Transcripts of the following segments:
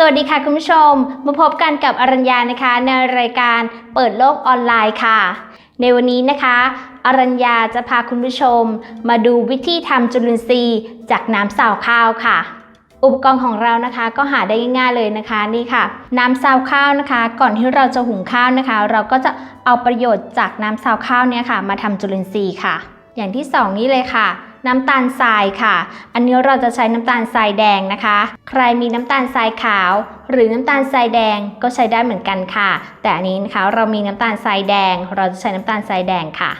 สวัสดีค่ะคุณผู้ชม มาพบกันกับอรัญญานะคะ ในรายการเปิดโลกออนไลน์ค่ะ ในวันนี้นะคะ อรัญญาจะพาคุณผู้ชม มาดูวิธีทำจุลินทรีย์ จากน้ำสาวข้าวค่ะ อุปกรณ์ของเรานะคะก็หาได้ง่ายๆเลยนะคะนี่ค่ะ น้ำซาวข้าวนะคะ ก่อนที่เราจะหุงข้าวนะคะ เราก็จะเอาประโยชน์จากน้ำซาวข้าวเนี่ยค่ะ มาทำจุลินทรีย์ค่ะ อย่างที่สองนี้เลยค่ะ น้ำตาลทรายค่ะ อันนี้เราจะใช้น้ำตาลทรายแดงนะคะ ใครมีน้ำตาลทรายขาว หรือน้ำตาลทรายแดงก็ใช้ได้เหมือนกันค่ะ แต่อันนี้นะคะเรามีน้ำตาลทรายแดง เราจะใช้น้ำตาลทรายแดงค่ะ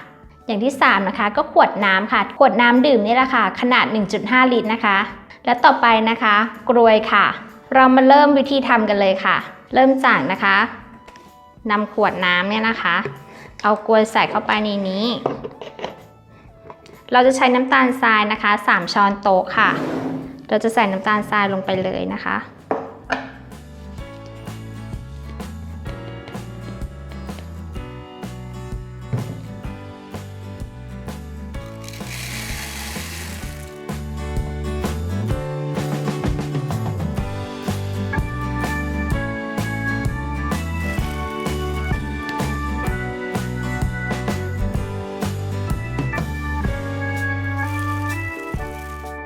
อย่างที่ 3 นะคะ ก็ขวดน้ำค่ะ ขวดน้ำดื่มนี่แหละค่ะ ขนาด 1.5 ลิตรนะคะ และต่อไปนะคะ กรวยค่ะ เรามาเริ่มวิธีทำกันเลยค่ะ เริ่มจากนะคะนำขวดน้ำเนี่ยนะคะ เอากรวยใส่เข้าไปในนี้ เราจะใช้น้ำตาลทรายนะคะ 3 ช้อนโต๊ะค่ะ เราจะใส่น้ำตาลทรายลงไปเลยนะคะ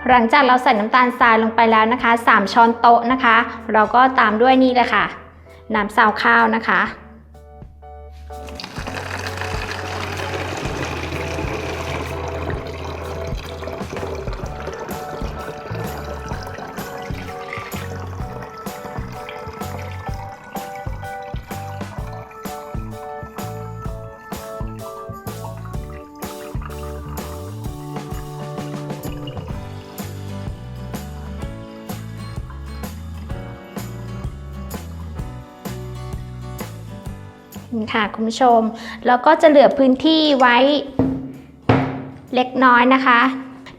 หลังจากเราใส่น้ำตาลทรายลงไปแล้วนะคะ 3 ช้อนโต๊ะนะคะ เราก็ตามด้วยนี่เลยค่ะ น้ำซาวข้าวนะคะ ค่ะคุณผู้ชม แล้วก็จะเหลือพื้นที่ไว้เล็กน้อยนะคะ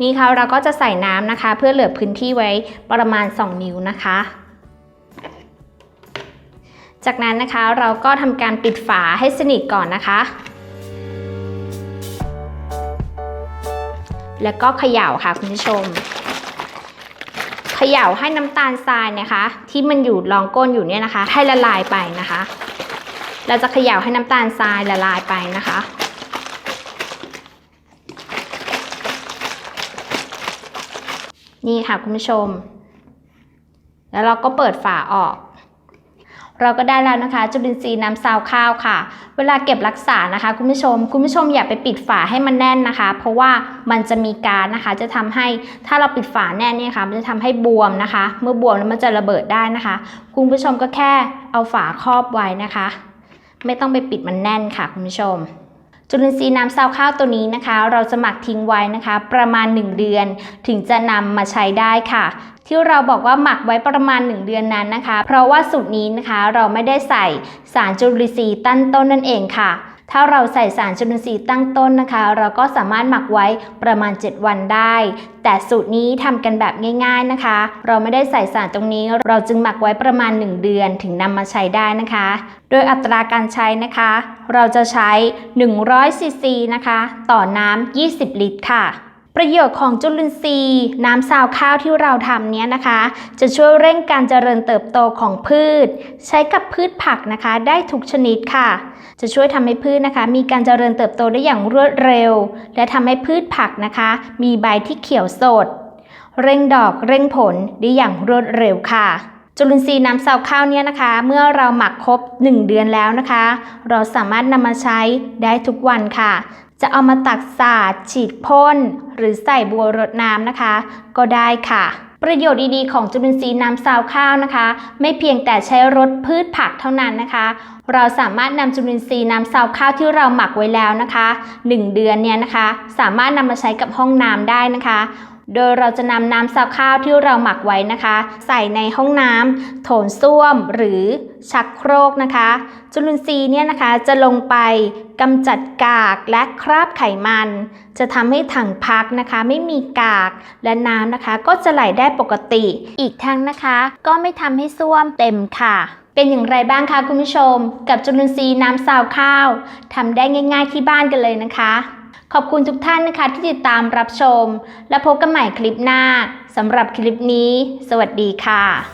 นี่ค่ะเราก็จะใส่น้ำนะคะ เพื่อเหลือพื้นที่ไว้ประมาณ 2 นิ้วนะคะ จากนั้นนะคะเราก็ทำการปิดฝาให้สนิทก่อนนะคะ แล้วก็เขย่าค่ะคุณผู้ชมเขย่าให้น้ำตาลทรายนะคะ ที่มันอยู่รองก้นอยู่เนี่ยนะคะ ให้ละลายไปนะคะ เราจะเขย่าให้น้ำตาลทรายละลายไปนะคะ นี่ค่ะคุณผู้ชม แล้วเราก็เปิดฝาออกเราก็ได้แล้วนะคะ จุลินทรีย์น้ำซาวข้าวค่ะ เวลาเก็บรักษานะคะ คุณผู้ชม คุณผู้ชมอย่าไปปิดฝาให้มันแน่นนะคะ เพราะว่ามันจะมีกาซนะคะ จะทำให้ถ้าเราปิดฝาแน่นเนี่ยค่ะ มันจะทำให้บวมนะคะ เมื่อบวมแล้วมันจะระเบิดได้นะคะ คุณผู้ชมก็แค่เอาฝาครอบไว้นะคะ ไม่ต้องไปปิดมันแน่นค่ะคุณผู้ชม จุลินทรีย์น้ำซาวข้าวตัวนี้นะคะ เราจะหมักทิ้งไว้นะคะ ประมาณ 1 เดือน ถึงจะนำมาใช้ได้ค่ะที่เราบอกว่าหมักไว้ประมาณ 1 เดือนนั้นนะคะ เพราะว่าสูตรนี้นะคะเราไม่ได้ใส่สารจุลินทรีย์ตั้นต้นนั่นเองค่ะ ถ้าเราใส่สารจุลินทรีย์ตั้งต้นนะคะ เราก็สามารถหมักไว้ประมาณ 7 วันได้ แต่สูตรนี้ทำกันแบบง่าย ๆนะคะ เราไม่ได้ใส่สารตรงนี้ เราจึงหมักไว้ประมาณ 1 เดือนถึงนำมาใช้ได้นะคะ โดยอัตราการใช้นะคะ เราจะใช้100ซีซีนะคะ ต่อน้ำ20 ลิตรค่ะ ประโยชน์ของจุลินทรีย์ น้ำซาวข้าวที่เราทำเนี้ยนะคะ จะช่วยเร่งการเจริญเติบโตของพืช ใช้กับพืชผักนะคะ ได้ทุกชนิดค่ะ จะช่วยทำให้พืชนะคะ มีการเจริญเติบโตได้อย่างรวดเร็ว และทำให้พืชผักนะคะ มีใบที่เขียวสด เร่งดอกเร่งผลได้อย่างรวดเร็วค่ะ จุลินทรีย์น้ำซาวข้าวเนี่ยนะคะ เมื่อเราหมักครบ 1 เดือนแล้วนะคะ เราสามารถนำมาใช้ได้ทุกวันค่ะ จะเอามาตักสาดฉีดพ่น หรือใส่บัวรดน้ำนะคะ ก็ได้ค่ะ ประโยชน์ดีๆของจุลินทรีย์น้ำซาวข้าวนะคะ ไม่เพียงแต่ใช้รดพืชผักเท่านั้นนะคะ เราสามารถนำจุลินทรีย์น้ำซาวข้าวที่เราหมักไว้แล้วนะคะ 1 เดือนเนี่ยนะคะ สามารถนำมาใช้กับห้องน้ำได้นะคะ โดยเราจะนำน้ำซาวข้าวที่เราหมักไว้นะคะ ใส่ในห้องน้ำโถนส้วมหรือชักโครกนะคะ จุลินทรีย์เนี่ยนะคะจะลงไปกำจัดกากและคราบไขมัน จะทำให้ถังพักนะคะ ไม่มีกากและน้ำนะคะ ก็จะไหลได้ปกติ อีกทั้งนะคะ ก็ไม่ทำให้ส้วมเต็มค่ะเป็นอย่างไรบ้างคะคุณผู้ชม กับจุลินทรีย์น้ำซาวข้าวทำได้ง่าย ๆที่บ้านกันเลยนะคะ ขอบคุณทุกท่านนะคะที่ติดตามรับชม และพบกันใหม่คลิปหน้าสำหรับคลิปนี้ สวัสดีค่ะ